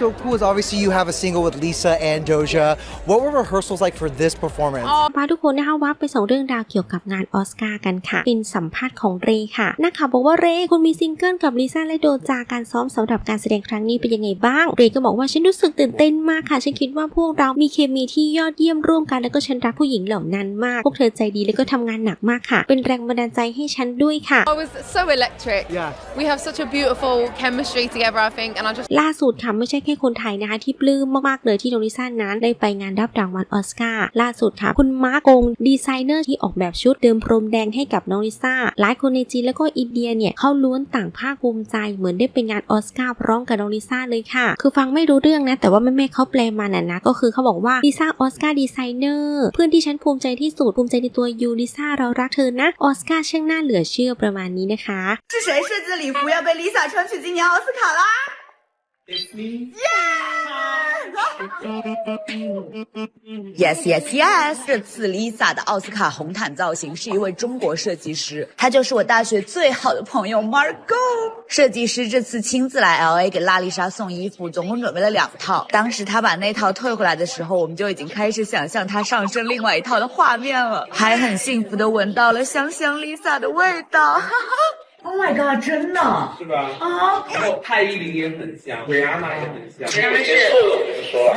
so cool is obviously you have a single with Lisa and Doja. What were rehearsals like for this performance? พาทุกคนนะคะวับไปส่งเรื่องราวเกี่ยวกับงานออสการ์กันค่ะเป็นสัมภาษณ์ของเรค่ะนักข่าวบอกว่าเรคุณมีซิงเกิลกับลิซ่าและโดจาการซ้อมสำหรับการแสดงครั้งนี้เป็นยังไงบ้าง เรก็บอกว่าฉันรู้สึกตื่นเต้นมากค่ะ ฉันคิดว่าพวกเรามีเคมีที่ยอดเยี่ยมร่วมกันแล้วก็ฉันรักผู้หญิงเหล่านั้นมาก พวกเธอใจดีแล้วก็ทำงานหนักมากค่ะ เป็นแรงบันดาลใจให้ฉันด้วยค่ะ I was so electric. Yeah. We have such a beautiful chemistry together, I think, and I just ล่าสุดค่ะไม่ใช่แคคนไทยนะคะ ที่ปลื้มมาก ๆ เลยที่โนริซ่านั้นได้ไปงานรับรางวัลออสการ์ล่าสุดค่ะ คุณมาร์กงดีไซเนอร์ที่ออกแบบชุดเดิมพรมแดงให้กับโนริซ่าหลายคนในจีนแล้วก็อินเดียเนี่ยเขาล้วนต่างภาคภูมิใจเหมือนได้ไปงานออสการ์พร้อมกับโนริซ่าเลยค่ะ คือฟังไม่รู้เรื่องนะ แต่ว่าแม่ๆเขาแปลมาน่ะนะ ก็คือเขาบอกว่าลิซ่าออสการ์ดีไซเนอร์เพื่อนที่ฉันภูมิใจที่สุดภูมิใจในตัวยูลิซ่าเรารักเธอนะออสการ์ช่างน่าเหลือเชื่อประมาณนี้นะคะ 是谁设计的礼服要被 Lisa 穿去今年奥斯卡啦？ Yes, yes, yes！这次 Lisa 的奥斯卡红毯造型是一位中国设计师，他就是我大学最好的朋友 Margot。设计师这次亲自来 LA 给拉丽莎送衣服，总共准备了两套。当时他把那套退回来的时候，我们就已经开始想象他上身另外一套的画面了，还很幸福的闻到了香香 Lisa 的味道。哈哈 Oh my god，真的啊！是吧？啊然后蔡依林也很香，维安娜也很香。没事，说。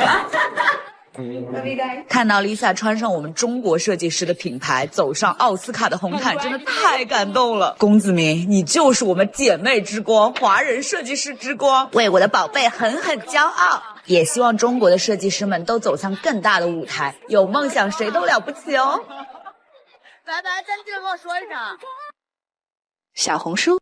看到 Lisa 穿上我们中国设计师的品牌，走上奥斯卡的红毯，真的太感动了。龚子明，你就是我们姐妹之光，华人设计师之光，为我的宝贝狠狠骄傲。也希望中国的设计师们都走向更大的舞台，有梦想谁都了不起哦。拜拜，咱记得跟我说一声。小红书。